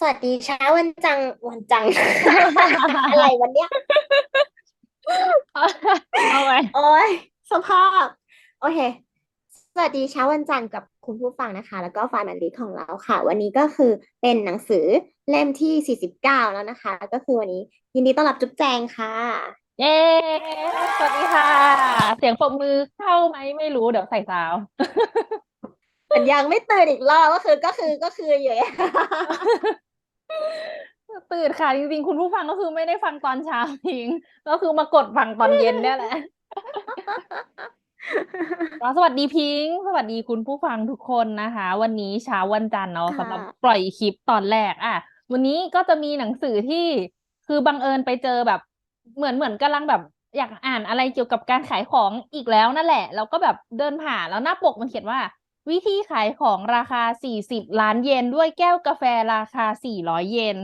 สวัสดีเช้าวันจังวันจัง อะไรวันเนี้ยเอาไว้โอ้ยสภาพ โอเค สวัสดีเช้าวันจันทร์กับคุณผู้ฟังนะคะ แล้วก็ฝ่ายมันดีของเราค่ะ วันนี้ก็คือเป็นหนังสือเล่มที่ 49 แล้วนะคะ ก็คือวันนี้ยินดีต้อนรับจุ๊บแจงค่ะ เย้ สวัสดีค่ะ เสียงปรบมือเข้าไหมไม่รู้เดี๋ยวใส่ซาวด์มันยังไม่ตื่นอีกรอบก็คือก็คือก็คืออยู่ ตื่นค่ะจริงๆ คุณผู้ฟังก็คือไม่ได้ฟังตอนเช้าทิ้งก็คือมากดฟังตอนเย็นเนี่ยแหละก็สวัสดีพิงค์สวัสดีคุณผู้ฟังทุกคนนะคะ วันนี้เช้าวันจันทร์เนาะค่ะสำหรับปล่อยคลิปตอนแรก อะ วันนี้ก็จะมีหนังสือที่คือบังเอิญไปเจอแบบ เหมือนเหมือนกำลังแบบอยากอ่านอะไรเกี่ยวกับการขายของอีกแล้วนั่นแหละ แล้วก็แบบเดินผ่านแล้วหน้าปกมันเขียนว่า วิธีขายของราคา40ล้านเยนด้วยแก้วกาแฟราคา400เยน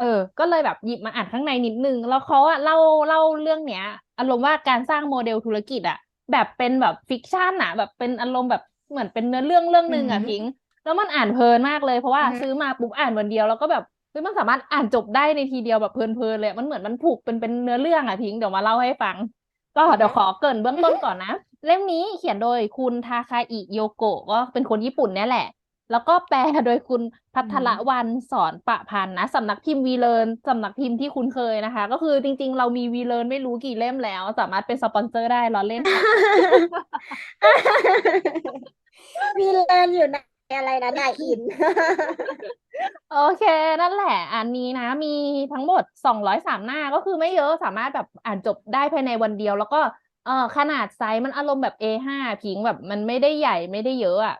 เออ ก็เลยแบบหยิบมาอ่านข้างในนิดนึง แล้วเขาอะเล่าเล่าเรื่องเนี้ย อารมณ์ว่าการสร้างโมเดลธุรกิจอะแบบเป็นแบบฟิกชันอะแบบเป็นอารมณ์แบบเหมือนเป็นเนื้อเรื่องเรื่องหนึ่งอะอือฮึพิงค์แล้วมันอ่านเพลินมากเลยเพราะว่าอือฮึซื้อมาปุ๊บอ่านวันเดียวแล้วก็แบบเฮ้ยมันสามารถอ่านจบได้ในทีเดียวแบบเพลินๆเลยอะมันเหมือนมันผูกเป็นเป็นเนื้อเรื่องอะพิงค์เดี๋ยวมาเล่าให้ฟัง ก็เดี๋ยวขอเกริ่นเบื้องต้นก่อนนะ เล่มนี้เขียนโดยคุณทาคาอิโยโกะก็เป็นคนญี่ปุ่นเนี่ยแหละ แล้วก็แปลโดยคุณพัทรวรรณสอนประพันธ์นะสำนักพิมพ์วีเลนสำนักพิมพ์ที่คุณเคยนะคะ ก็คือจริง ๆ เรามีวีเลนไม่รู้กี่เล่มแล้ว สามารถเป็นสปอนเซอร์ได้เราเล่นค่ะมีเรียนอยู่ในอะไรนะนายอิน โอเค นั่นแหละ อันนี้นะ มีทั้งหมดสองร้อยสามหน้าก็คือไม่เยอะสามารถแบบอ่านจบได้ภายในวันเดียว แล้วก็ เออขนาดไซส์มันอารมณ์แบบ A5 พิงค์แบบมันไม่ได้ใหญ่ไม่ได้เยอะอะ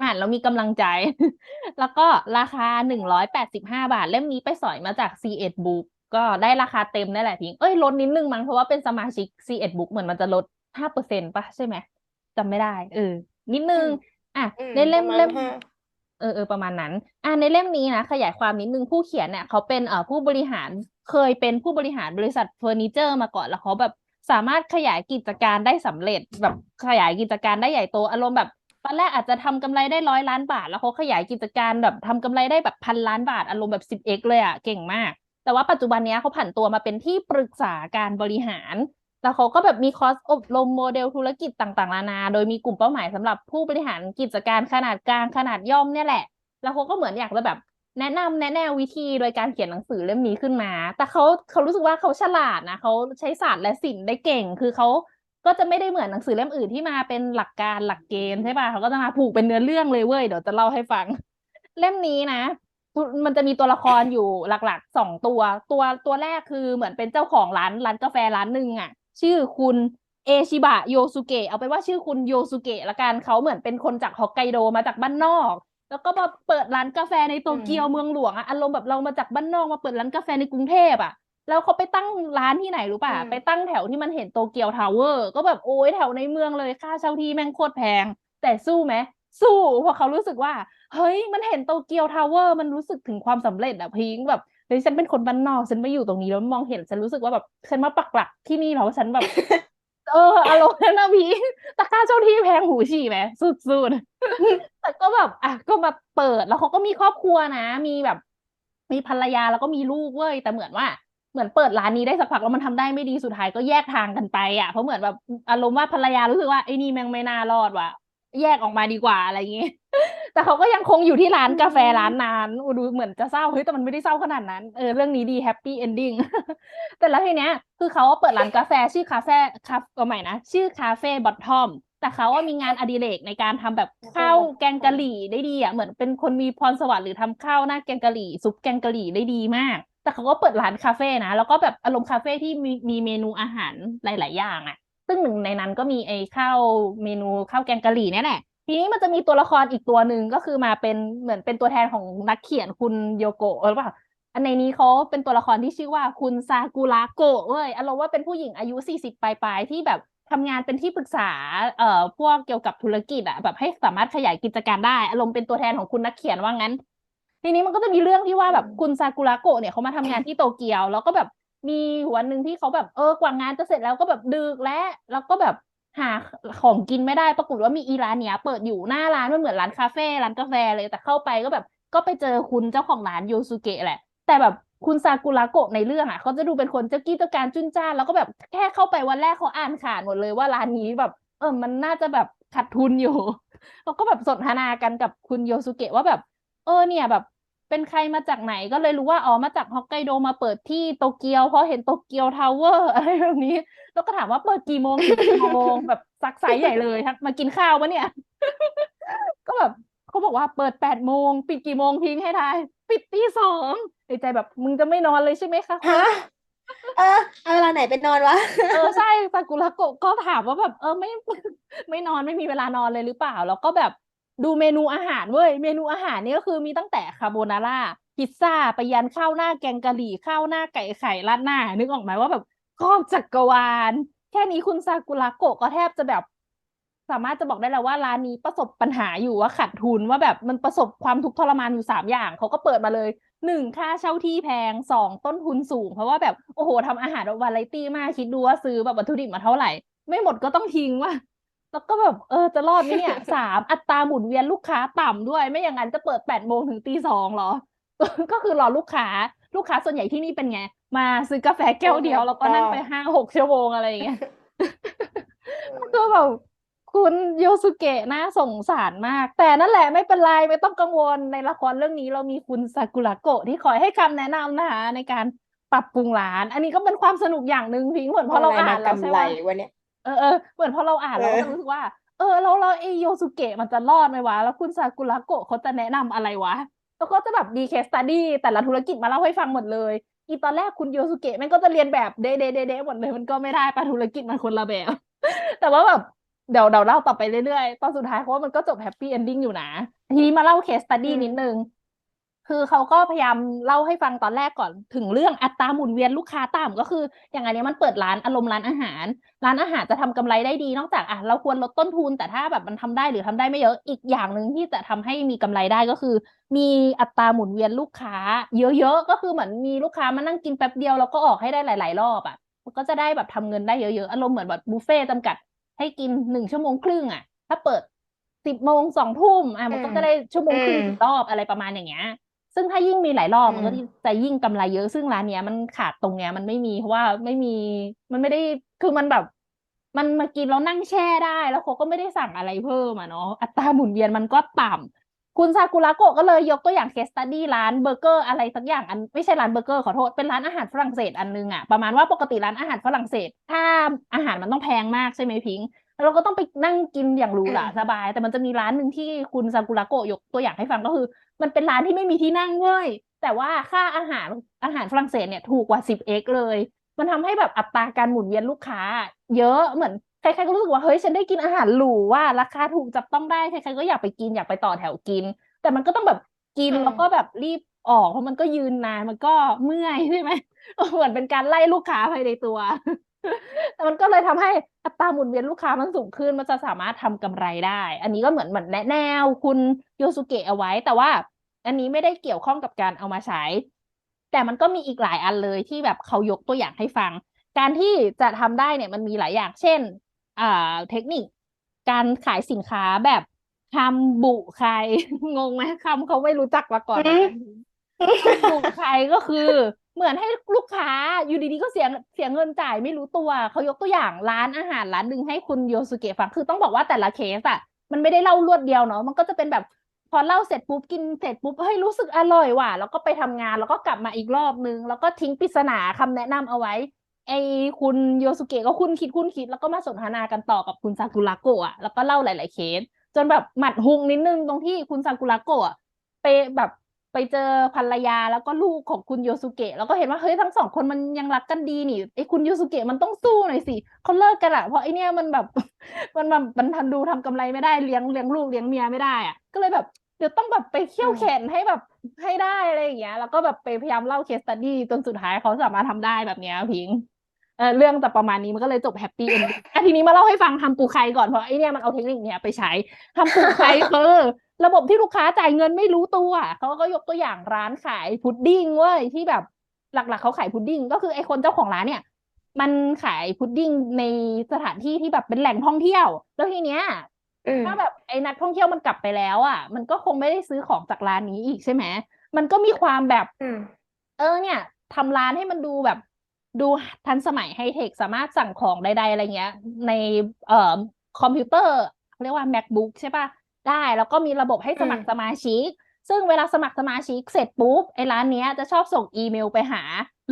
อ่านแล้วมีกำลังใจ แล้วก็ราคาหนึ่งร้อยแปดสิบห้าบาท เล่มนี้ไปสอยมาจาก C1 Book ก็ได้ราคาเต็มนั่นแหละพิงค์เอ้ยลดนิดนึงมั้งเพราะว่าเป็นสมาชิก C1 Book เหมือนมันจะลดห้าเปอร์เซ็นต์ป่ะใช่ไหมจำไม่ได้ เออ นิดนึง อะอืมในเล่มประมาณเล่มห้าเออเออประมาณนั้น อ่าในเล่มนี้นะ ขยายความนิดนึงผู้เขียนเนี่ยเขาเป็นเอ่อผู้บริหารเคยเป็นผู้บริหารบริษัทเฟอร์นิเจอร์มาก่อนแล้วเขาแบบ สามารถขยายกิจการได้สำเร็จแบบขยายกิจการได้ใหญ่โตอารมณ์แบบตอนแรกอาจจะทำกำไรได้ร้อยล้านบาท แล้วเขาขยายกิจการแบบทำกำไรได้แบบพันล้านบาทอารมณ์แบบสิบเอ็กเลยอะเก่งมาก แต่ว่าปัจจุบันนี้เขาผันตัวมาเป็นที่ปรึกษาการบริหาร แล้วเขาก็แบบมีคอร์สอบรมโมเดลธุรกิจต่างๆนานา โดยมีกลุ่มเป้าหมายสำหรับผู้บริหารกิจการขนาดกลางขนาดย่อมเนี่ยแหละ แล้วเขาก็เหมือนอยากจะแบบ แนะนำแนะแนววิธีโดยการเขียนหนังสือเล่มนี้ขึ้นมา แต่เขาเขารู้สึกว่าเขาฉลาดนะเขาใช้ศาสตร์และศิลป์ได้เก่ง คือเขาก็จะไม่ได้เหมือนหนังสือเล่มอื่นที่มาเป็นหลักการหลักเกณฑ์ใช่ป่ะเขาก็จะมาผูกเป็นเนื้อเรื่องเลยเว้ยเดี๋ยวจะเล่าให้ฟัง เล่มนี้นะ มันจะมีตัวละครอยู่หลักๆสองตัว ตัวตัวแรกคือเหมือนเป็นเจ้าของร้านร้านกาแฟร้านหนึ่งอะ ชื่อคุณเอชิบะโยสุเกะเอาไปว่าชื่อคุณโยสุเกะละกันเขาเหมือนเป็นคนจากฮอกไกโดมาจากบ้านนอก แล้วก็มาเปิดร้านกาแฟในโตเกียวอืมเมืองหลวงอะอารมณ์แบบเรามาจากบ้านนอกมาเปิดร้านกาแฟในกรุงเทพอะแล้วเขาไปตั้งร้านที่ไหนรู้ป่ะอืมไปตั้งแถวที่มันเห็นโตเกียวทาวเวอร์ ก็แบบโอ้ยแถวในเมืองเลยค่าเช่าที่แม่งโคตรแพง แต่สู้ไหมสู้เพราะเขารู้สึกว่า เฮ้ยมันเห็นโตเกียวทาวเวอร์มันรู้สึกถึงความสำเร็จอะพิงค์แบบเฮ้ยฉันเป็นคนบ้านนอกฉันมาอยู่ตรงนี้แล้วมองเห็นฉันรู้สึกว่าแบบฉันมาปักหลักที่นี่แล้วฉันแบบ เอออารมณ์นั้นนะพี่แต่ค่าเจ้าที่แพงหูฉี่ไหมสุดๆแต่ก็แบบอะก็มาเปิดแล้วเขาก็มีครอบครัวนะ มีแบบ มีภรรยาแล้วก็มีลูกเว้ยแต่เหมือนว่าเหมือนเปิดร้านนี้ได้สักพักแล้วมันทำได้ไม่ดีสุดท้ายก็แยกทางกันไปอะเพราะเหมือนแบบอารมณ์ว่าภรรยารู้สึกว่าไอ้นี่แม่งไม่น่ารอดว่ะ แยกออกมาดีกว่าอะไรอย่างงี้แต่เขาก็ยังคงอยู่ที่ร้านกาแฟร้านนั้นอู้ดูเหมือนจะเศร้าเฮ้ยแต่มันไม่ได้เศร้าขนาดนั้นเออเรื่องนี้ดีแฮปปี้เอนดิ้งแต่แล้วทีเนี้ย คือเขาเปิดร้านกาแฟชื่อคาเฟ่คาเอาใหม่นะชื่อคาเฟ่บอททอมแต่เขาว่ามีงานอดิเรกในการทำแบบข้าวแกงกะหรี่ได้ดีอะเหมือนเป็นคนมีพรสวรรค์หรือทำข้าวหน้าแกงกะหรี่ซุปแกงกะหรี่ได้ดีมาก แต่เขาก็เปิดร้านคาเฟ่นะแล้วก็แบบอารมณ์คาเฟ่ที่มีมีเมนูอาหารหลาย ๆ อย่างอะ ซึ่งหนึ่งในนั้นก็มีไอ้ข้าวเมนูข้าวแกงกะหรี่นี่แหละทีนี้มันจะมีตัวละครอีกตัวหนึ่งก็คือมาเป็นเหมือนเป็นตัวแทนของนักเขียนคุณโยโกะหรือเปล่าอันในนี้เขาเป็นตัวละครที่ชื่อว่าคุณซากุระโกะเว้ยอารมณ์ว่าเป็นผู้หญิงอายุสี่สิบปลายๆที่แบบทำงานเป็นที่ปรึกษาเอ่อพวกเกี่ยวกับธุรกิจอะแบบให้สามารถขยายกิจการได้ อารมณ์เป็นตัวแทนของคุณนักเขียนว่างั้น ทีนี้มันก็จะมีเรื่องที่ว่าแบบคุณซากุระโกะเนี่ยเขามาทำงานที่โตเกียว แล้วก็แบบ มีวันหนึ่งที่เขาแบบเออกว่างานจะเสร็จแล้วก็แบบดึกแล้วแล้วก็แบบหาของกินไม่ได้ปรากฏว่ามีอีร้านเนี้ย เปิดอยู่หน้าร้านมันเหมือนร้านคาเฟ่ร้านกาแฟเลยแต่เข้าไปก็แบบ ก็ไปเจอคุณเจ้าของร้านโยสุเกะแหละ แต่แบบคุณซากุระโกะในเรื่องอะเขาจะดูเป็นคนเจ้ากี้เจ้าการจุนจ้านแล้วก็แบบแค่เข้าไปวันแรกเขาอ่านข่าวหมดเลยว่าร้านนี้แบบ เออมันน่าจะแบบขาดทุนอยู่แล้วก็แบบสนทนากันกับคุณโยสุเกะว่าแบบ เออเนี่ยแบบ เป็นใครมาจากไหนก็เลยรู้ว่าอ๋อมาจากฮอกไกโดมาเปิดที่โตเกียวเพราะเห็นโตเกียวทาวเวอร์อะไรแบบนี้ แล้วก็ถามว่าเปิดกี่โมงถึงกี่โมงแบบซักไซส์ใหญ่เลยทักมากินข้าวปะเนี่ย ก็แบบเขาบอกว่าเปิดแปดโมงปิดกี่โมงทิ้งให้ทายปิดตีสองในใจแบบมึงจะไม่นอนเลยใช่ไหมคะฮะเออเอาเวลาไหนไปนอนวะเออใช่ซากุระโกะก็ถามว่าแบบ เออไม่ไม่นอนไม่มีเวลานอนเลยหรือเปล่า แล้วก็แบบ ดูเมนูอาหารเว้ยเมนูอาหารนี่ก็คือมีตั้งแต่คาโบนาร่าพิซซ่าไปยันข้าวหน้าแกงกะหรี่ข้าวหน้าไก่ไข่ราดหน้า นึกออกไหมว่าแบบครอบจักรวาล แค่นี้คุณซากุระโกะก็แทบจะแบบ สามารถจะบอกได้แล้วว่าร้านนี้ประสบปัญหาอยู่ว่าขาดทุนว่าแบบมันประสบความทุกข์ทรมานอยู่สามอย่างเขาก็เปิดมาเลยหนึ่งค่าเช่าที่แพงสองต้นทุนสูง เพราะว่าแบบโอ้โหทำอาหารวาไรตี้มากคิดดูว่าซื้อแบบวัตถุดิบมาเท่าไหร่ ไม่หมดก็ต้องทิ้งว่ะ แล้วก็แบบเออจะรอดไหมเนี่ยสามอัตราหมุนเวียนลูกค้าต่ำด้วย ไม่อย่างนั้นจะเปิดแปดโมงถึงตีสองเหรอ ก็คือรอลูกค้าลูกค้าส่วนใหญ่ที่นี่เป็นไง มาซื้อกาแฟแก้วเดียว Oh my แล้วก็นั่งไป God ห้าหกชั่วโมงอะไรอย่างเงี้ยก็แบบคุณโยสุเกะน่าสงสารมาก แต่นั่นแหละไม่เป็นไรไม่ต้องกังวลในละครเรื่องนี้เรามีคุณซากุระโกะที่คอยให้คำแนะนำนะคะในการปรับปรุงร้าน อันนี้ก็เป็นความสนุกอย่างหนึ่งพิงค์เหมือนพอเราอะไรอ่านมาแล้วใช่กำไรไหมวะเนี่ย เออเออเหมือนพอเราอ่านเราก็เออจะรู้สึกว่า เออแล้วเราไอโยสุเกะมันจะรอดไหมวะ แล้วคุณซากุระโกะเขาจะแนะนำอะไรวะ แล้วก็จะแบบดีเคสตัดดี้แต่ละธุรกิจมาเล่าให้ฟังหมดเลย อีตอนแรกคุณโยสุเกะมันก็จะเรียนแบบเดเดเดเดหมดเลยมันก็ไม่ได้ปะธุรกิจมันคนละแบบ แต่ว่าแบบเดี๋ยวเดี๋ยวเล่าต่อไปเรื่อยๆ ตอนสุดท้ายเพราะว่ามันก็จบแฮปปี้เอนดิ้งอยู่นะ ทีนี้มาเล่าเคสตัดดี้อืมนิดนึง คือเขาก็พยายามเล่าให้ฟังตอนแรกก่อนถึงเรื่องอัตราหมุนเวียนลูกค้าต่ำก็คือ อย่างอันเนี้ยมันเปิดร้านอารมณ์ร้านอาหาร ร้านอาหารจะทำกำไรได้ดี นอกจากอะเราควรลดต้นทุน แต่ถ้าแบบมันทำได้หรือทำได้ไม่เยอะอีกอย่างหนึ่งที่จะทำให้มีกำไรได้ก็คือ มีอัตราหมุนเวียนลูกค้า เยอะๆก็คือเหมือนมีลูกค้ามานั่งกินแป๊บเดียวแล้วก็ออกให้ได้หลาย ๆ รอบอะมันก็จะได้แบบทำเงินได้เยอะๆอารมณ์เหมือนแบบบุฟเฟ่ต์จำกัด ให้กินหนึ่งชั่วโมงครึ่งอะ ถ้าเปิดสิบโมงสองทุ่มอะมันก็อืมจะได้ชั่วโมงครึ่งอืมกี่รอบอะไรประมาณอย่างเงี้ย ซึ่งถ้ายิ่งมีหลายรอบอืมมันก็จะยิ่งกำไรเยอะซึ่งร้านเนี้ยมันขาดตรงเนี้ยมันไม่มีเพราะว่าไม่มีมันไม่ได้คือมันแบบ มันมากินแล้วนั่งแช่ได้แล้วเขาก็ไม่ได้สั่งอะไรเพิ่มอะเนาะอัตราหมุนเวียนมันก็ต่ำคุณซากุระโกะก็เลยยกตัวอย่างเคสตัดดี้ร้านเบอร์เกอร์อะไรสักอย่างอันไม่ใช่ร้านเบอร์เกอร์ขอโทษเป็นร้านอาหารฝรั่งเศสอันนึงอะประมาณว่าปกติร้านอาหารฝรั่งเศส ถ้าอาหารมันต้องแพงมากใช่ไหมพิงค์แล้ว เราก็ต้องไปนั่งกินอย่างหรูหราอืมสบาย แต่มันจะมีร้านหนึ่งที่คุณซากุระโกะยกตัวอย่างให้ฟังก็คือ มันเป็นร้านที่ไม่มีที่นั่งเว้ยแต่ว่าค่าอาหารอาหารฝรั่งเศสเนี่ยถูกกว่า 10x เลย มันทำให้แบบอัตราการหมุนเวียนลูกค้า เยอะเหมือนใครๆก็รู้สึกว่าเฮ้ยฉันได้กินอาหารหรูว่าราคาถูกจับต้องได้ใครๆก็อยากไปกินอยากไปต่อแถวกิน แต่มันก็ต้องแบบกินอืมแล้วก็แบบรีบออกเพราะมันก็ยืนนานมันก็เมื่อยใช่ไหมเหมือนเป็นการไล่ลูกค้าภายในตัวแต่ มันก็เลยทำให้อัตราหมุนเวียนลูกค้ามันสูงขึ้นมันจะสามารถทำกำไรได้ อันนี้ก็เหมือนเหมือนแนะแนวคุณโยสุเกะเอาไว้ แต่ว่า อันนี้ไม่ได้เกี่ยวข้องกับการเอามาใช้ แต่มันก็มีอีกหลายอันเลยที่แบบเขายกตัวอย่างให้ฟัง การที่จะทำได้เนี่ยมันมีหลายอย่าง เช่นอ่าเทคนิค การขายสินค้าแบบคำบุใครงงไหมคำเขาไม่รู้จักมาก่อนเหมือนกันถูกใครก็คือ เหมือนให้ลูกค้าอยู่ดีๆก็เสียเสียเงินจ่ายไม่รู้ตัวเขายกตัวอย่างร้านอาหารร้านหนึ่งให้คุณโยสุเกะฟังคือต้องบอกว่าแต่ละเคสอะมันไม่ได้เล่ารวดเดียวเนาะมันก็จะเป็นแบบพอเล่าเสร็จปุ๊บกินเสร็จปุ๊บเฮ้ยรู้สึกอร่อยว่ะแล้วก็ไปทำงานแล้วก็กลับมาอีกรอบนึง แล้วก็ทิ้งปริศนาคำแนะนำเอาไว้ ไอ้คุณโยสุเกะก็คุณคิดคุณคิด แล้วก็มาสนทนากันต่อกับคุณซากุระโกะอะแล้วก็เล่าหลาย ๆ เคส จนแบบหมัดฮุงนิดนึงตรงที่คุณซากุระโกะอะไปแบบ ไปเจอภรรยาแล้วก็ลูกของคุณโยสุเกะแล้วก็เห็นว่าเฮ้ยทั้งสองคนมันยังรักกันดีนี่ไอ้คุณโยสุเกะมันต้องสู้หน่อยสิเขาเลิกกันอะเพราะไอเนี้ยมันแบบมันแบบมันทำดูทำกำไรไม่ได้เลี้ยงเลี้ยงลูกเลี้ยงเมียไม่ได้อะก็เลยแบบเดี๋ยวต้องแบบไปเขี่ยวแขนให้แบบให้ได้อะไรอย่างเงี้ย แล้วก็แบบไปพยายามเล่าเคสตัดดี้จนสุดท้ายเขาสามารถทำได้แบบเนี้ยพิง เออเรื่องแต่ประมาณนี้มันก็เลยจบแฮปปี้เอนดิ้งอะทีนี้มาเล่าให้ฟังทำปูไข่ก่อนเพราะไอเนี่ยมันเอาเทคนิคเนี้ยไปใช้ทำปูไข่คือระบบที่ลูกค้าจ่ายเงินไม่รู้ตัวเขาก็ยกตัวอย่างร้านขายพุดดิ้งเว้ยที่แบบหลักๆเขาขายพุดดิ้งก็คือไอคนเจ้าของร้านเนี่ย มันขายพุดดิ้งในสถานที่ที่แบบเป็นแหล่งท่องเที่ยว แล้วทีเนี้ยอืมถ้าแบบไอ้นักท่องเที่ยวมันกลับไปแล้วอะ มันก็คงไม่ได้ซื้อของจากร้านนี้อีกใช่ไหมมันก็มีความแบบอืมเออเนี่ยทำร้านให้มันดูแบบ ดูทันสมัยไฮเทคสามารถสั่งของใดๆอะไรเงี้ย ในเอ่อคอมพิวเตอร์เขาเรียกว่า MacBook ใช่ปะได้แล้วก็มีระบบให้สมัครอืมสมาชิก ซึ่งเวลาสมัครสมาชิกเสร็จปุ๊บไอ้ร้านเนี้ยจะชอบส่งอีเมลไปหา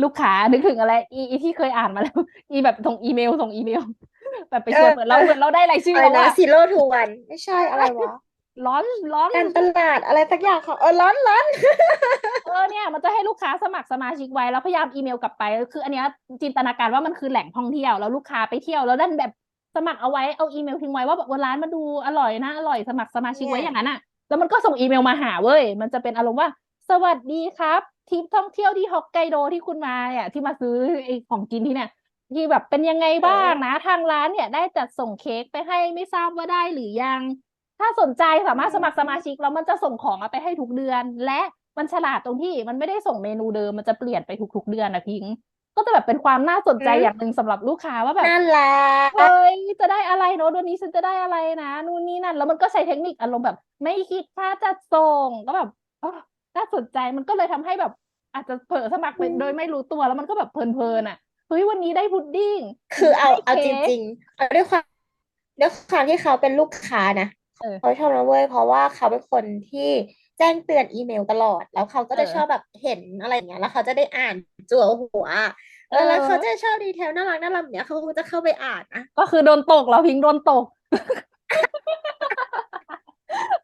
ลูกค้านึกถึงอะไรอีอีที่เคยอ่านมาแล้ว อีแบบส่งอีเมลส่งอีเมล แบบไปชวนเหมือนเราเหมือนเราได้รายชื่ออะไรแล้วนะว่า zero to one ไม่ใช่อะไรวะ ร้อนร้อนการตลาดอะไรสักอย่างของเออร้อนร้อนเออเนี่ยมันจะให้ลูกค้าสมัครสมาชิกไว้แล้วพยายามอีเมลกลับไป คืออันเนี้ยจินตนาการว่ามันคือแหล่งท่องเที่ยวแล้วลูกค้าไปเที่ยวแล้วดันแบบสมัครเอาไว้เอาอีเมลทิ้งไว้ว่าแบบวันร้านมาดูอร่อยนะอร่อยสมัครสมาชิกไว้เนี่ยอย่างนั้นอะแล้วมันก็ส่งอีเมลมาหาเว้ย มันจะเป็นอารมณ์ว่า สวัสดีครับทริปท่องเที่ยวที่ฮอกไกโดที่คุณมาเนี่ยที่มาซื้อไอ้ของกินที่เนี่ยที่แบบเป็นยังไงบ้างนะ ทางร้านเนี่ยได้จัดส่งเค้กไปให้ไม่ทราบว่าได้หรือยัง ถ้าสนใจสามารถสมัครสมาชิกแล้วมันจะส่งของอะไปให้ทุกเดือน และมันฉลาดตรงที่มันไม่ได้ส่งเมนูเดิมมันจะเปลี่ยนไปทุก ๆ เดือนนะพิงค์ก็จะแบบเป็นความน่าสนใจอืมอย่างหนึ่งสำหรับลูกค้าว่าแบบน่ารักเฮ้ยจะได้อะไรเนอะเดือนนี้ฉันจะได้อะไรนะ นู่นนี่นั่น แล้วมันก็ใช้เทคนิคอารมณ์แบบ ไม่คิดค่าจัดส่งก็แบบเออน่าสนใจมันก็เลยทำให้แบบ อาจจะเผลอสมัครไปอืมโดยไม่รู้ตัวแล้วมันก็แบบเพลินๆอะเฮ้ยวันนี้ได้พุดดิ้ง คือเอาได้เอาจค้กริงๆเอาด้วยความด้วยความที่เขาเป็นลูกค้านะ เออ เขาชอบนะเว้ยเพราะว่าเขาเป็นคนที่แจ้งเตือนอีเมลตลอด แล้วเขาก็จะเออ ชอบแบบเห็นอะไรอย่างเงี้ยแล้วเขาจะได้อ่านจั่วหัวเออแล้วเขาจะชอบดีเทลน่ารักน่ารักแบบเนี้ยเขาก็จะเข้าไปอ่านนะก็คือโดนตกแล้วพิงค์โดนตก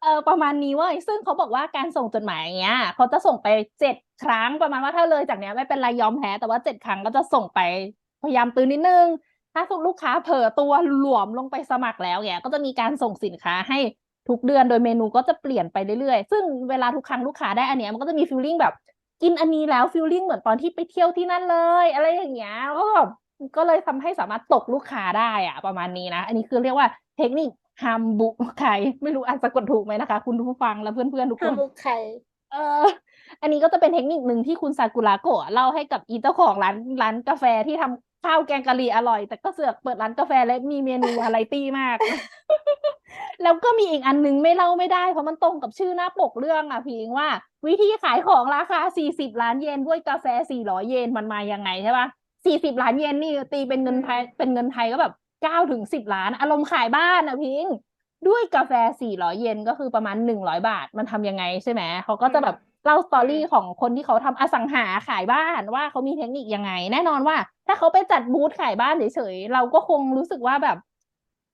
เออประมาณนี้เว้ยซึ่งเขาบอกว่าการส่งจดหมายอย่างเงี้ยเขาจะส่งไปเจ็ดครั้งประมาณว่าถ้าเลยจากเนี้ยไม่เป็นไรยอมแพ้แต่ว่าเจ็ดครั้งก็จะส่งไปพยายามตื่นนิดนึง ถ้าลูกค้าเผลอตัวหลวมลงไปสมัครแล้วเนี่ยก็จะมีการส่งสินค้าให้ทุกเดือนโดยเมนูก็จะเปลี่ยนไปเรื่อยๆ ซึ่งเวลาทุกครั้งลูกค้าได้อันเนี้ยมันก็จะมีฟีลลิ่งแบบ กินอันนี้แล้วฟีลลิ่งเหมือนตอนที่ไปเที่ยวที่นั่นเลย อะไรอย่างเงี้ยก็แบบก็เลยทำให้สามารถตกลูกค้าได้อะประมาณนี้นะ อันนี้คือเรียกว่าเทคนิคฮัมบุใครไม่รู้อ่านสะกดถูกไหมนะคะ คุณผู้ฟังและเพื่อนๆทุกคนทำมุกใครเอออันนี้ก็จะเป็นเทคนิคหนึ่งที่คุณซากุระโกะเล่าให้กับอีเจ้าของร้านร้านกาแฟที่ทำ ข้าวแกงกะหรี่อร่อย แต่ก็เสือกเปิดร้านกาแฟและมีเมนูวาไรตี้มาก แล้วก็มีอีกอันนึงไม่เล่าไม่ได้ เพราะมันตรงกับชื่อหน้าปกเรื่องอะพิงว่า วิธีขายของราคา40ล้านเยนด้วยกาแฟ400เยนมันมายังไงใช่ปะ40ล้านเยนนี่ตีเป็นเงินไทยเป็นเงินไทยก็แบบ9ถึง10ล้าน อารมณ์ขายบ้านอะพิงด้วยกาแฟ400เยนก็คือประมาณ100บาทมันทำยังไงใช่ไหมเขาก็จะแบบ เล่าสตอรี่ของคนที่เขาทำอสังหาขายบ้านว่าเขามีเทคนิคยังไง แน่นอนว่า ถ้าเขาไปจัดบูธขายบ้านเฉยๆเราก็คงรู้สึกว่าแบบ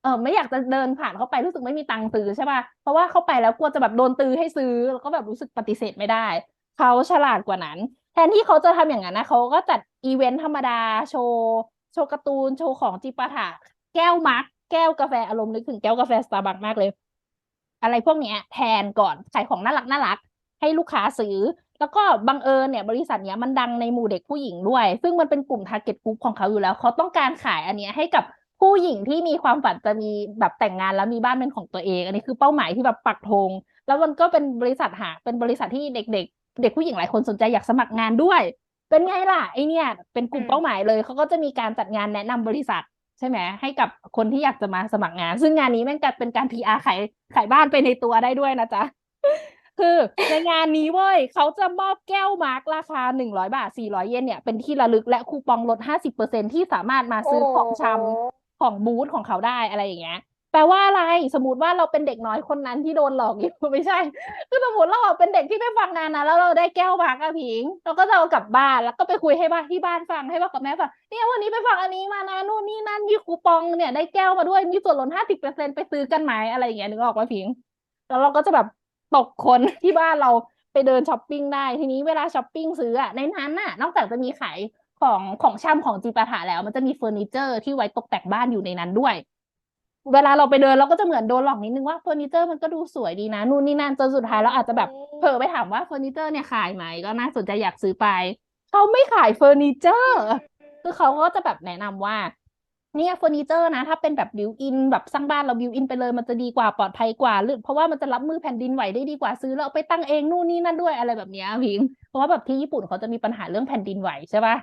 เออไม่อยากจะเดินผ่านเข้าไปรู้สึกไม่มีตังค์ซื้อใช่ป่ะเพราะว่าเข้าไปแล้วกลัวจะแบบโดนตื้อให้ซื้อ แล้วก็แบบรู้สึกปฏิเสธไม่ได้ เขาฉลาดกว่านั้น แทนที่เขาจะทำอย่างนั้นนะเขาก็จัดอีเวนต์ธรรมดาโชว์โชว์การ์ตูนโชว์ของจิปาถะแก้วมาร์กแก้วกาแฟอารมณ์นึกถึงแก้วกาแฟสตาร์บัคมากเลย อะไรพวกเนี้ย แทนก่อนขายของน่ารักน่ารัก ให้ลูกค้าซื้อ แล้วก็บังเอิญเนี่ยบริษัทเนี้ยมันดังในหมู่เด็กผู้หญิงด้วย ซึ่งมันเป็นกลุ่ม t a r g e t group ของเขาอยู่แล้ว เขาต้องการขายอันเนี้ยให้กับผู้หญิงที่มีความฝันจะมีแบบแต่งงานแล้วมีบ้านเป็นของตัวเอง อันนี้คือเป้าหมายที่แบบปักธงแล้วมันก็เป็นบริษัทหาเป็นบริษัทที่เด็ก ๆ เด็กผู้หญิงหลายคนสนใจอยากสมัครงานด้วย เป็นไงล่ะไอเนี่ยเป็นกลุ่มอืมเป้าหมายเลยเขาก็จะมีการจัดงานแนะนำบริษัทใช่ไหมให้กับคนที่อยากจะมาสมัครงาน ซึ่งงานนี้แม่งกลายเป็นการ PR ขายขายบ้านไปในตัวได้ด้วยนะจ๊ะ คือในงานนี้เว้ยเขาจะมอบแก้วมาร์กราคา 100 บาท 400 เยนเนี่ย เป็นที่ระลึกและคูปองลด 50%ที่สามารถมาซื้อของชำของบูธของเขาได้อะไรอย่างเงี้ยแปลว่าอะไร สมมติว่าเราเป็นเด็กน้อยคนนั้นที่โดนหลอกอยู่ไม่ใช่ คือสมมติเราอะเป็นเด็กที่ไปฟังงานนะแล้วเราได้แก้วมาร์กอะพิง เราก็จะเอากลับบ้านแล้วก็ไปคุยให้บ้านที่บ้านฟังให้พ่อกับแม่ฟังเนี่ยวันนี้ไปฟังอันนี้มานะนู่นนี่นั่นมีคูปองเนี่ยได้แก้วมาด้วยมีส่วนลดห้าสิบเปอร์เซ็นไปซื้อกันไหมอะไรอย่างเงี้ยนึกออกป่ะพิง แล้วเราก็จะแบบ ตกคนที่บ้านเราไปเดินช้อปปิ้งได้ทีนี้เวลาช้อปปิ้งซื้ออะในนั้นน่ะ นอกจากจะมีขายของของชำของจีปาถะแล้ว มันจะมีเฟอร์นิเจอร์ที่ไว้ตกแต่งบ้านอยู่ในนั้นด้วย เวลาเราไปเดินเราก็จะเหมือนโดนหลอกนิดนึงว่าเฟอร์นิเจอร์มันก็ดูสวยดีนะนู่นนี่นั่นจนสุดท้ายเราอาจจะแบบเผลอไปถามว่าเฟอร์นิเจอร์เนี่ยขายไหมก็น่าสนใจอยากซื้อไปเขาไม่ขายเฟอร์นิเจอร์คือเขาก็จะแบบแนะนำว่า เนี่ยเฟอร์นิเจอร์นะ ถ้าเป็นแบบบิวอินแบบสร้างบ้านเราบิวอินไปเลยมันจะดีกว่าปลอดภัยกว่าหรือเพราะว่ามันจะรับมือแผ่นดินไหวได้ดีกว่าซื้อแล้วเอาไปตั้งเองนู่นนี่นั่นด้วยอะไรแบบนี้พิง เพราะว่าแบบที่ญี่ปุ่นเขาจะมีปัญหาเรื่องแผ่นดินไหวใช่ปะ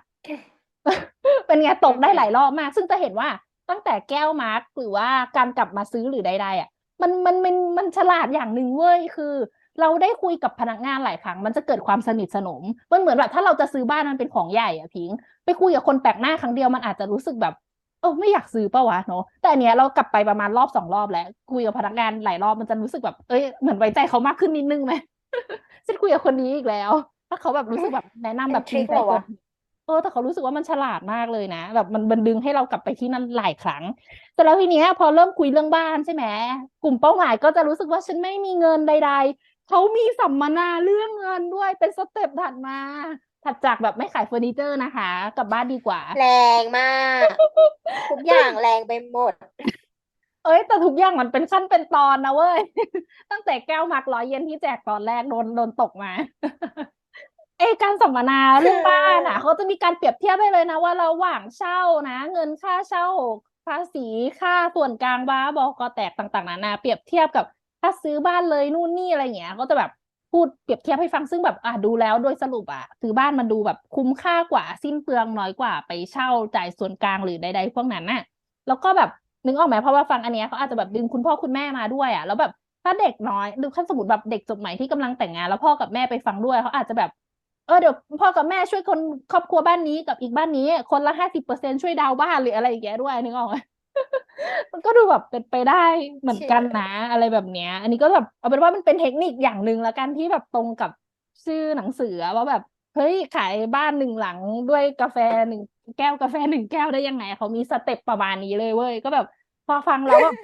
เป็นไงตกได้หลายรอบมาก ซึ่งจะเห็นว่าตั้งแต่แก้วมาร์กหรือว่าการกลับมาซื้อหรือใดๆอะมันมันมันมันฉลาดอย่างหนึ่งเว้ยคือ เราได้คุยกับพนักงานหลายครั้ง มันจะเกิดความสนิทสนมมันเหมือนแบบถ้าเราจะซื้อบ้านมันเป็นของใหญ่อะพิง ไปคุยกับคนแปลกหน้าครั้งเดียวมันอาจจะรู้สึกแบบ เออไม่อยากซื้อปะวะเนาะแต่อันเนี้ยเรากลับไปประมาณรอบสองรอบแล้ว คุยกับพนักงานหลายรอบมันจะรู้สึกแบบเอ้ยเหมือนไว้ใจเขามากขึ้นนิดนึงไหมฉันคุยกับคนนี้อีกแล้ว ถ้าเขาแบบรู้สึกแบบแนะนำแบบเป็นทริคจงใจเหรอวะเออแต่เขารู้สึกว่ามันฉลาดมากเลยนะ แบบมันมันดึงให้เรากลับไปที่นั่นหลายครั้งแต่แล้วทีเนี้ย พอเริ่มคุยเรื่องบ้านใช่ไหมกลุ่มเป้าหมายก็จะรู้สึกว่าฉันไม่มีเงินใด ๆเขามีสัมมนาเรื่องเงินด้วยเป็นสเต็ปถัดมา ถัดจากแบบไม่ขายเฟอร์นิเจอร์นะคะกลับบ้านดีกว่า แรงมากทุกอย่างแรงไปหมด เอ้ย แต่ทุกอย่างมันเป็นขั้นเป็นตอนนะเว้ย ตั้งแต่แก้วมาร์กร้อยเยนที่แจกตอนแรกโดนโดนตกมา เอยการสัมมนาเรื่องบ้านอะเขาจะมีการเปรียบเทียบให้เลยนะว่าระหว่างเช่านะ เงินค่าเช่า ภาษีค่าส่วนกลางบ้าบอกอแตกต่าง ๆนานาเปรียบเทียบกับถ้าซื้อบ้านเลยนู่นนี่อะไรอย่างเงี้ย ก็จะแบบ พูดเปรียบเทียบให้ฟังซึ่งแบบอะดูแล้วโดยสรุปอะซื้อบ้านมันดูแบบคุ้มค่ากว่า สิ้นเปลืองน้อยกว่าไปเช่าจ่ายส่วนกลางหรือใด ๆ พวกนั้นน่ะ แล้วก็แบบนึกออกไหมเพราะว่าฟังอันเนี้ยเขาอาจจะแบบดึงคุณพ่อคุณแม่มาด้วยอะแล้วแบบถ้าเด็กน้อยหรือถ้าสมมติแบบเด็กจบใหม่ที่กำลังแต่งงาน แล้วพ่อกับแม่ไปฟังด้วยเขาอาจจะแบบเออเดี๋ยวพ่อกับแม่ช่วยคนครอบครัวบ้านนี้กับอีกบ้านนี้ คนละห้าสิบเปอร์เซ็นช่วยดาวน์บ้านหรืออะไรอย่างเงี้ยด้วยนึกออกไหม มันก็ดูแบบเป็นไปได้เหมือนกันนะ อะไรแบบเนี้ย อันนี้ก็แบบเอาเป็นว่ามันเป็นเทคนิคอย่างหนึ่งละกันที่แบบตรงกับชื่อหนังสือว่าแบบเฮ้ยขายบ้านหนึ่งหลังด้วยกาแฟหนึ่งแก้วกาแฟหนึ่งแก้วได้ยังไงเขามีสเต็ปประมาณนี้เลยเว้ยก็แบบ พอฟังแล้วแบบ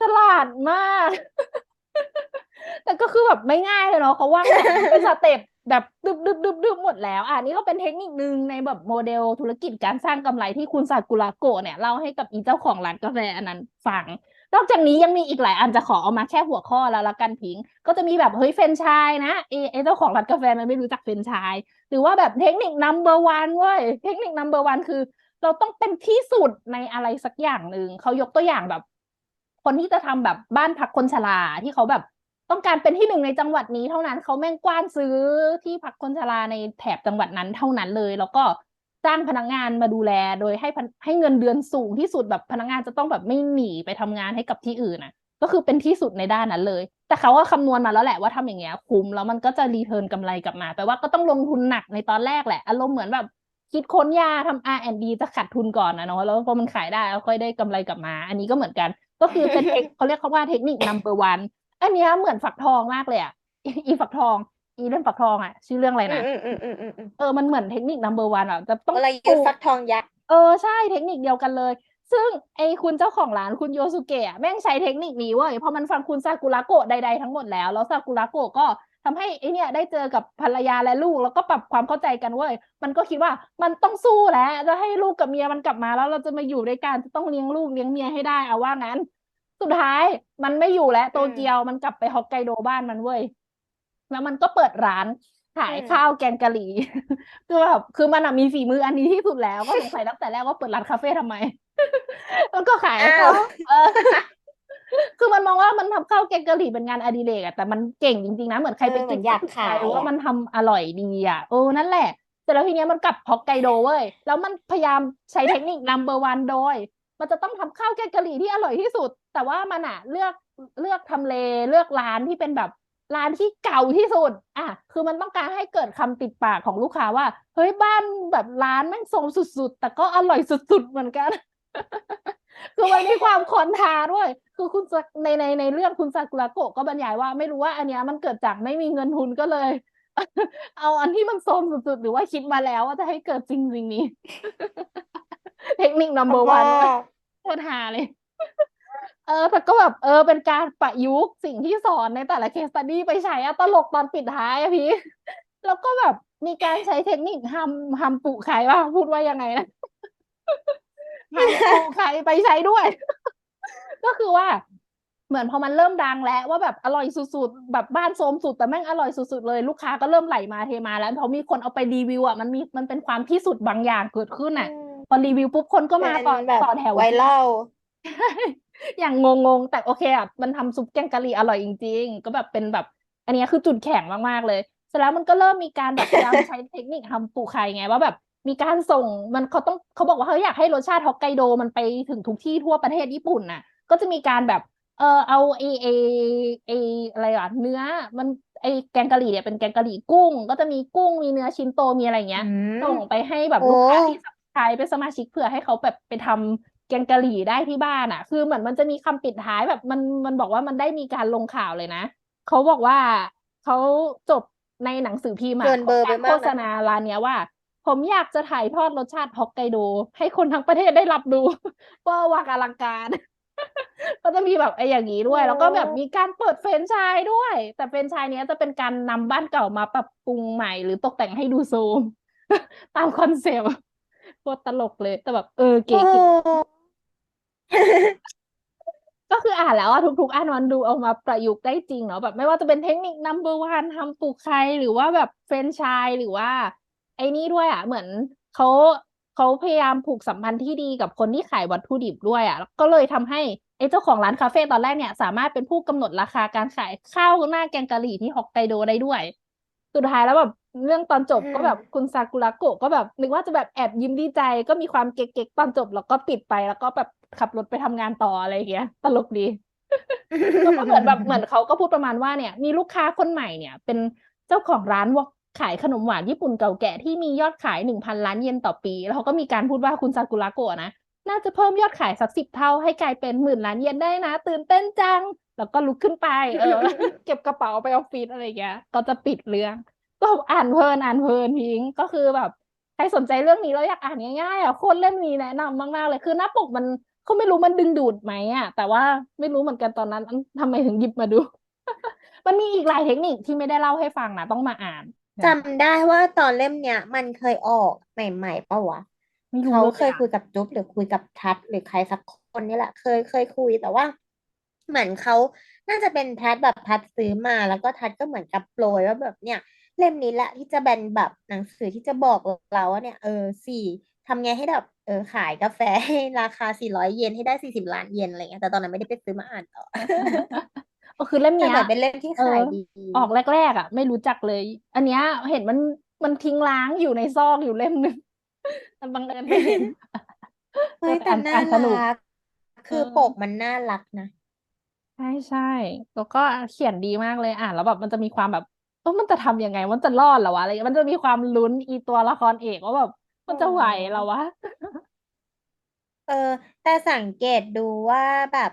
ฉลาดมาก แต่ก็คือแบบไม่ง่ายเลยเนาะเขาว่างเป็นสเต็ป แบบดึบดึบดึบดึบหมดแล้วอะนี่ก็เป็นเทคนิคนึงในแบบโมเดลธุรกิจการสร้างกำไรที่คุณซากุระโกะเนี่ยเล่าให้กับอีเจ้าของร้านกาแฟอันนั้นฟัง นอกจากนี้ยังมีอีกหลายอันจะขอเอามาแค่หัวข้อแล้วละกันพิง ก็จะมีแบบเฮ้ยเฟรนชส์นะเออเจ้าของร้านกาแฟมันไม่รู้จักเฟรนชส์หรือว่าแบบเทคนิค number one เว้ยเทคนิค number one คือ เราต้องเป็นที่สุดในอะไรสักอย่างหนึ่งเขายกตัวอย่างแบบ คนที่จะทำแบบบ้านพักคนชราที่เขาแบบ ต้องการเป็นที่หนึ่งในจังหวัดนี้เท่านั้นเขาแม่งกว้านซื้อที่พักคนชราในแถบจังหวัดนั้นเท่านั้นเลย แล้วก็จ้างพนักงานมาดูแลโดยให้พนให้เงินเดือนสูงที่สุดแบบพนักงานจะต้องแบบไม่หนีไปทำงานให้กับที่อื่นนะก็คือเป็นที่สุดในด้านนั้นเลย แต่เขาก็คำนวณมาแล้วแหละว่าทำอย่างเงี้ยคุ้มแล้วมันก็จะรีเทิร์นกำไรกลับมาแปลว่าก็ต้องลงทุนหนักในตอนแรกแหละ อารมณ์เหมือนแบบคิดค้นยาทำ R&D จะขาดทุนก่อนนะเนาะแล้วพอมันขายได้แล้วค่อยได้กำไรกลับมา อันนี้ก็เหมือนกัน ก็คือเป็นเทคเขาเรียกเขาว่าเทคนิค number one อันเนี้ยเหมือนฝักทองมากเลยอะอีฝักทอง อีเรื่องฝักทองอะชื่อเรื่องอะไรอืนะมอืมอืมอืมอืมอืมเออมันเหมือนเทคนิค number one อะจะต้องกลยุทปลูธ์กฟักทองยักษ์เออใช่เทคนิคเดียวกันเลย ซึ่งไอ้คุณเจ้าของร้านคุณโยสุเกะอะแม่งใช้เทคนิคนี้เว้ยพอมันฟังคุณซากุระโกะใดๆทั้งหมดแล้ว แล้วซากุระโกะก็ทำให้ไอเนี่ยได้เจอกับภรรยาและลูกแล้วก็ปรับความเข้าใจกันเว้ยมันก็คิดว่ามันต้องสู้แล้วจะให้ลูกกับเมียมันกลับมาแล้วเราจะมาอยู่ด้วยกันจะต้องเลี้ยงลูกเลี้ยงเมียให้ได้เอาว่างั้น สุดท้ายมันไม่อยู่แล้วโตเกียวมันกลับไปฮอกไกโดบ้านมันเว้ยแล้วมันก็เปิดร้านขายข้าวแกงกะหรี่คือแบบคือมันอะมีฝีมืออันนี้ที่สุดแล้ว ก็สงสัยตั้งแต่แรกว่าเปิดร้านคาเฟ่ทำไมมันก็ขายอ้าข้าววเออคือมันมองว่ามันทำข้าวแกงกะหรี่เป็นงานอดิเรกอะแต่มันเก่งจริงๆนะเหมือนใครไปเออเหมืกิอนนอยากใครขายว่าอะมันทำอร่อยดีอะเออนั่นแหละเสร็จแล้วทีเนี้ยมันกลับฮอกไกโดเว้ยแล้วมันพยายามใช้เทคนิค number one โดย มันจะต้องทำข้าวแกงกะหรี่ที่อร่อยที่สุด แต่ว่ามันอะเลือกเลือกทำเลเลือกร้านที่เป็นแบบร้านที่เก่าที่สุด อะ คือมันต้องการให้เกิดคำติดปากของลูกค้าว่า เฮ้ยบ้านแบบร้านแม่งทรงสุดๆ แต่ก็อร่อยสุดๆ เหมือนกัน คือมันมีความคอนทาด้วย คือคุณในในในเรื่องคุณซากุระโกะก็บรรยายว่าไม่รู้ว่าอันเนี้ยมันเกิดจากไม่มีเงินทุนก็เลย เอาอันที่มันโซมสุดๆ หรือว่าคิดมาแล้วว่าจะให้เกิดจริงสิ่งนี้ เทคนิค number one อ๋อโคตรฮาเลยเอออแต่ก็แบบเออเป็นการประยุกต์สิ่งที่สอนในแต่ละเคสตัดดี้ไปใช้อะตลกตอนปิดท้ายอะพี่ แล้วก็แบบมีการใช้เทคนิคทำทำปุไข่ว่าพูดว่ายังไงนะทำปุไข่ไปใช้ด้วย ก็คือว่าเหมือนพอมันเริ่มดังแล้วว่าแบบอร่อยสุดๆแบบบ้านโซมสุดแต่แม่งอร่อยสุดๆเลยลูกค้าก็เริ่มไหลมาเทมาแล้วพอมีคนเอาไปรีวิวอะมันมีมันเป็นความที่สุดบางอย่างเกิดขึ้นอะอืม พอรีวิวปุ๊บคนก็มาเป็นต่อแบบต่อแถวไวรัลอย่างงงๆแต่โอเคอะมันทำซุปแกงกะหรี่อร่อยจริง ๆ ก็แบบเป็นแบบ อันเนี้ยคือจุดแข็งมากๆเลยเสร็จแล้วมันก็เริ่มมีการแบบพยายามใช้เทคนิคทำปูไข่ไงว่าแบบมีการส่งมันเขาต้องเขาบอกว่าเขาอยากให้รสชาติฮอกไกโดมันไปถึงทุกที่ทั่วประเทศญี่ปุ่นน่ะ ก็จะมีการแบบ เออเอาไอไอไออะไรอะเนื้อ มันไอแกงกะหรี่เนี่ยเป็นแกงกะหรี่กุ้ง ก็จะมีกุ้งมีเนื้อชิ้นโตมีอะไรอย่างเงี้ยอืมส่งไปให้แบบโอ้ลูกค้าที่สั บสไครเป็นสมาชิกเพื่อให้เขาแบบไปทำแกงกะหรี่ได้ที่บ้านอะ คือเหมือนมันจะมีคำปิดท้ายแบบมันมันบอกว่ามันได้มีการลงข่าวเลยนะเขาบอกว่าเขาจบในหนังสือพิมพ์อะเกินเบอร์ของไปการมากนะโฆษณาร้านเนี้ยว่า ผมอยากจะถ่ายทอดรสชาติฮอกไกโด ให้คนทั้งประเทศได้รับรู้ว่าวากอลังการ ก็จะมีแบบไอ้อย่างนี้ด้วย แล้วก็แบบมีการเปิดเฟรนไชส์ด้วย แต่เฟรนไชส์เนี้ยจะเป็นการนำบ้านเก่ามาปรับปรุงใหม่ หรือตกแต่งให้ดูโซมตามคอนเซปต์ โคตรตลกเลย แต่แบบเออเก๋โอ้โหๆก็คืออ่านแล้วอะทุก ๆอันมันดูเอามาประยุกต์ได้จริงเนาะแบบ ไม่ว่าจะเป็นเทคนิค number one ทำปลูกไข่หรือว่าแบบเฟรนไชส์หรือว่า ไอ้นี่ด้วยอะเหมือนเขาเขาพยายามผูกสัมพันธ์ที่ดีกับคนที่ขายวัตถุดิบด้วยอะแล้วก็เลยทำให้ไอ้เจ้าของร้านคาเฟ่ตอนแรกเนี่ย สามารถเป็นผู้กำหนดราคาการขายข้าวหน้าแกงกะหรี่ที่ฮอกไกโดได้ด้วย สุดท้ายแล้วแบบเรื่องตอนจบอืมก็แบบคุณซากุระโกะก็แบบนึกว่าจะแบบแอบยิ้มดีใจก็มีความเก๊กๆตอนจบแล้วก็ปิดไปแล้วก็แบบขับรถไปทำงานต่ออะไรอย่างเงี้ย ตลกดีแล้วก็เหมือนแบบเหมือนเขาก็พูดประมาณว่าเนี่ย มีลูกค้าคนใหม่เนี่ย เป็นเจ้าของร้านวอกขายขนมหวานญี่ปุ่นเก่าแก่ที่มียอดขายหนึ่งพันล้านเยนต่อปี แล้วเขาก็มีการพูดว่าคุณซากุระโกะนะ น่าจะเพิ่มยอดขายสักสิบเท่าให้กลายเป็นหมื่นล้านเยนได้นะ ตื่นเต้นจัง แล้วก็ลุกขึ้นไปเออเก็บกระเป๋าไปออฟฟิศอะไรอย่างเงี้ย ก็จะปิดเรื่อง ก็อ่านเพลินอ่านเพลินพิงก็คือแบบใครสนใจเรื่องนี้แล้วอยากอ่านง่ายๆอะโคนเล่มนี้แนะนำมากๆเลยคือหน้าปกมันเขาไม่รู้มันดึงดูดไหมอะ แต่ว่าไม่รู้เหมือนกันตอนนั้นทำไมถึงหยิบมาดู มันมีอีกหลายเทคนิคที่ไม่ได้เล่าให้ฟังนะต้องมาอ่านจำได้ว่าตอนเล่มเนี้ย มันเคยออกใหม่ๆปะวะ ไม่รู้เขาเลยเคยอะคุยกับจุ๊บหรือคุยกับทัศน์หรือใครสักคนนี่แหละเคยเคยคุยแต่ว่า เหมือนเขาน่าจะเป็นทัศน์แบบทัศน์ซื้อมาแล้วก็ทัศน์ก็เหมือนกับโปรยว่าแบบเนี่ย เล่มนี้แหละที่จะเป็นแบบหนังสือที่จะบอกเราว่าเนี่ยเออสี่ทำไงให้แบบเออขายกาแฟให้ราคาสี่ร้อยเยนให้ได้สี่สิบล้านเยนอะไรเงี้ยแต่ตอนนั้นไม่ได้ไปซื้อมาอ่านต่อก็คือเล่มแต่เนี้เหยมือนเป็นเล่มที่เอขายอดีออกแรกๆอะ ไม่รู้จักเลย อันเนี้ยเห็นมันมันทิ้งร้างอยู่ในซอกอยู่เล่มหนึ่งแต่ บังเอิญไปเห็นเฮ้ยแต่แต่อ่านน่าอ่านสนุกรักคือเออปกมันน่ารักนะ ใช่ใช่แล้วก็เขียนดีมากเลยอ่านแล้วแบบมันจะมีความแบบเออมันจะทำยังไง มันจะรอดเหรอวะอะไรเงี้ยมันจะมีความลุ้นอีตัวละครเอกว่าแบบมันจะไหวเหรอวะเออ แต่สังเกตดูว่าแบบ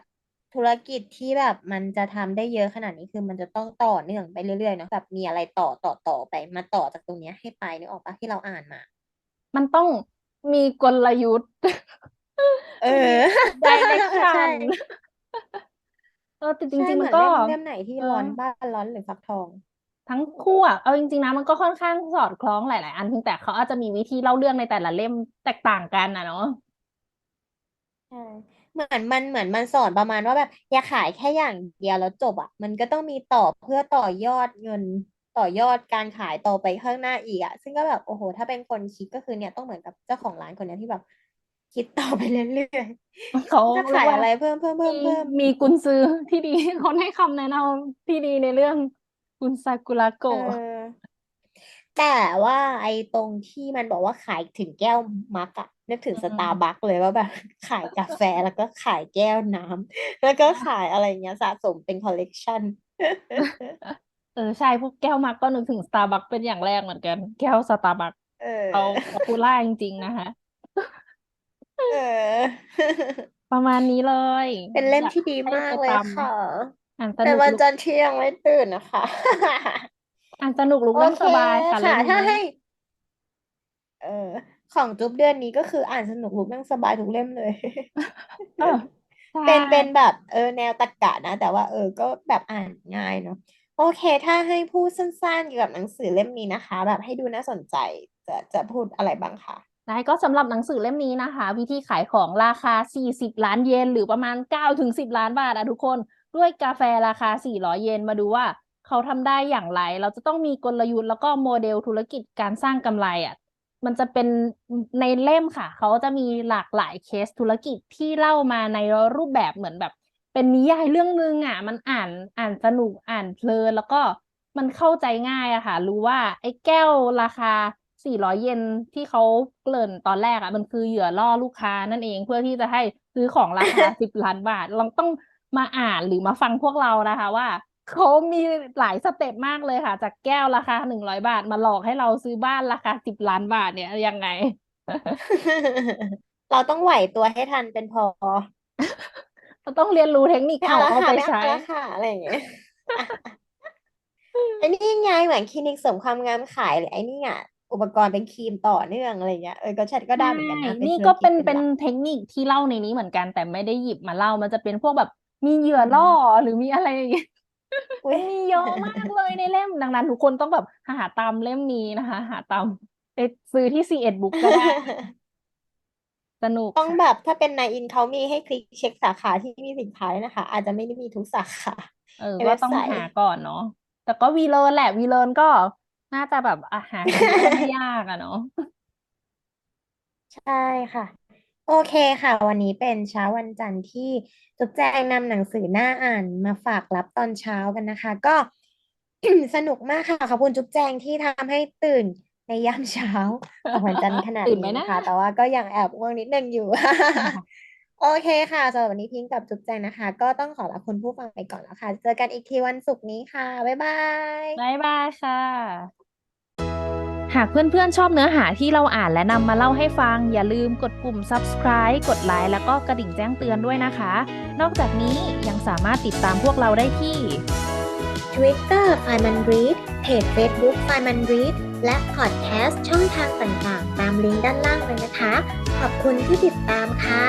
ธุรกิจที่แบบมันจะทำได้เยอะขนาดนี้คือมันจะต้องต่อเนื่องไปเรื่อยๆเนาะแบบมีอะไรต่อต่อต่อไปมาต่อจากตรงเนี้ยให้ไปนึกออกปะที่เราอ่านมา มันต้อง มีกลยุทธ์ เออมีดิเรกชัใช่นเออแต่จใช่ริงๆเหมัมืนอนก็เล่มเล่มไหนที่เออ ร้อนบ้านร้อนหรือฟักทอง ทั้งคู่อะเอาจริงๆนะมันก็ค่อนข้างสอดคล้องหลาย ๆ อันเพียงแต่เขาอาจจะมีวิธีเล่าเรื่องในแต่ละเล่มแตกต่างกันนะเนาะ ใช่เหมือนมันเหมือนมันสอนประมาณว่าแบบ อย่าขายแค่อย่างเดียวแล้วจบอะ มันก็ต้องมีต่อเพื่อต่อยอดเงิน ต่อยอดการขายต่อไปข้างหน้าอีกอะซึ่งก็แบบโอ้โห ถ้าเป็นคนคิดก็คือเนี่ยต้องเหมือนกับเจ้าของร้านคนเนี้ยที่แบบคิดต่อไปเรื่อยเขาๆจะเรียขากยว่าอะไรเพิ่มเพิ่มเพิ่มมีเพิ่มมีกุนซือที่ดีคนให้คำแนะนำที่ดีในเรื่องกุนซากุระเอโกะอแต่ว่าไอ้ตรงที่มันบอกว่าขายถึงแก้วมักอะนึกถึงอืสมตาร์บัคเลยว่าแบบขายกาแฟแล้วก็ขายแก้วน้ำแล้วก็ขายอะไรเงี้ยสะสมเป็นคอลเลกชัน เออใช่พวกแก้วมักก็นึกถึงสตาร์บัคเป็นอย่างแรกเหมือนกัน แก้วสตาร์บัคเอเขาอป๊อปปูล่าจริงๆนะคะ เออ ประมาณนี้เลยเป็นเล่มอยากที่ดีให้มากไปเลยตามค่ะอ่านสเป็นนุกวันลุกจันทร์ที่ยังไม่ตื่นนะคะ อ่านสนุกลุกโอนั่งเคสบายค่ะค่ะเล่มถ้านี้ให้ เออ ของจุ๊บเดือนนี้ก็คืออ่านสนุกลุกนั่งสบายทุกเล่มเลย เออใช่เป็นใช่เป็นแบบเออแนวตรรกะนะ แต่ว่าเออก็แบบอ่านง่ายเนาะ โอเค ถ้าให้พูดสั้นๆเกี่ยวกับหนังสือเล่มนี้นะคะ แบบให้ดูน่าสนใจจะจะพูดอะไรบ้างคะได้ก็สำหรับหนังสือเล่มนี้นะคะ วิธีขายของราคา 40 ล้านเยน หรือประมาณ9ถึง10 ล้านบาทอะทุกคน ด้วยกาแฟราคา 400 เยนมาดูว่า เขาทำได้อย่างไร เราจะต้องมีกลยุทธ์แล้วก็โมเดลธุรกิจการสร้างกำไรอะมันจะเป็นในเล่มค่ะ เขาจะมีหลากหลายเคสธุรกิจที่เล่ามาในรูปแบบเหมือนแบบ เป็นนิยายเรื่องนึงอะ มันอ่านอ่านสนุกอ่านเพลินแล้วก็มันเข้าใจง่ายอะค่ะ รู้ว่าไอ้แก้วราคา400เยนที่เขาเกริ่นตอนแรกอะมันคือเหยื่อล่อลูกค้านั่นเองเพื่อที่จะให้ซื้อของราคา10ล้านบาทเราต้องมาอ่านหรือมาฟังพวกเรานะคะว่าเขามีหลายสเต็ปมากเลยค่ะ จากแก้วราคา100บาท มาหลอกให้เราซื้อบ้านราคา10ล้านบาทเนี่ยยังไง เราต้องไหวตัวให้ทันเป็นพอ เราต้องเรียนรู้เทคนิคไม่เอาเอาแล้วเข้าค่ะไปไม่เอาใช้แล้วค่ะอะไรอย่างเงี้ยอันนี้ไงเหมือนคลินิกเสริมความงามขายหรือไอ้นี่อะอุปกรณ์เป็นครีมต่อเนื่องอะไรเงี้ยเออก็ใช่ก็ได้เหมือนกันนะใช่เป็นนี่ธุรก็กิจเป็นเป็นเป็นหลักเทคนิคที่เล่าในนี้เหมือนกัน แต่ไม่ได้หยิบมาเล่ามันจะเป็นพวกแบบมีเหยื่อล่อหรือมีอะไรอย่างเงี้ยอุ๊มัยนมีเยอะมากเลยในเล่มดังนั้นทุกคนต้องแบบหาตามเล่มนี้นะคะ หาตามไปซื้อที่ C1 Book ก็ได้ สนุกต้องค่ะ แบบถ้าเป็นนายอินเขามีให้คลิกเช็คสาขาที่มีสินค้าด้วยนะคะ อาจจะไม่ได้มีทุกสาขาเออ ในก็เว็บต้องไซหาต์ ก่อนเนาะ แต่ก็วีเลิร์นแหละวีเลิร์นก็น่าจะแบบอาหาง่ายไม่ยากอะเนาะ ใช่ค่ะ โอเคค่ะ วันนี้เป็นเช้าวันจันทร์ที่จุ๊บแจงนำหนังสือน่าอ่านมาฝากรับตอนเช้ากันนะคะ ก็ สนุกมากค่ะ ขอบคุณจุ๊บแจงที่ทำให้ตื่น ในยามเช้าของวันจันทร์ขนาดตื่นไหมนี้นะนะคะแต่ว่าก็ยังแอบง่วงนิดนึงอยู่ โอเคค่ะสำหรับวันนี้พิงค์กับจุ๊บแจงนะคะ ก็ต้องขอลาคุณผู้ฟังไปก่อนแล้วค่ะ เจอกันอีกทีวันศุกร์นี้ค่ะ บ๊ายบายบ๊ายบายค่ะ หากเพื่อนๆ ชอบเนื้อหาที่เราอ่านและนำมาเล่าให้ฟัง อย่าลืมกดปุ่ม subscribe กดไลค์แล้วก็กระดิ่งแจ้งเตือนด้วยนะคะ นอกจากนี้ยังสามารถติดตามพวกเราได้ที่ Twitter f i m a n Read เพจ Facebook f i m a n Read และพอดแคสต์ช่องทางต่างๆ ตามลิงก์ด้านล่างเลยนะคะ ขอบคุณที่ติดตามค่ะ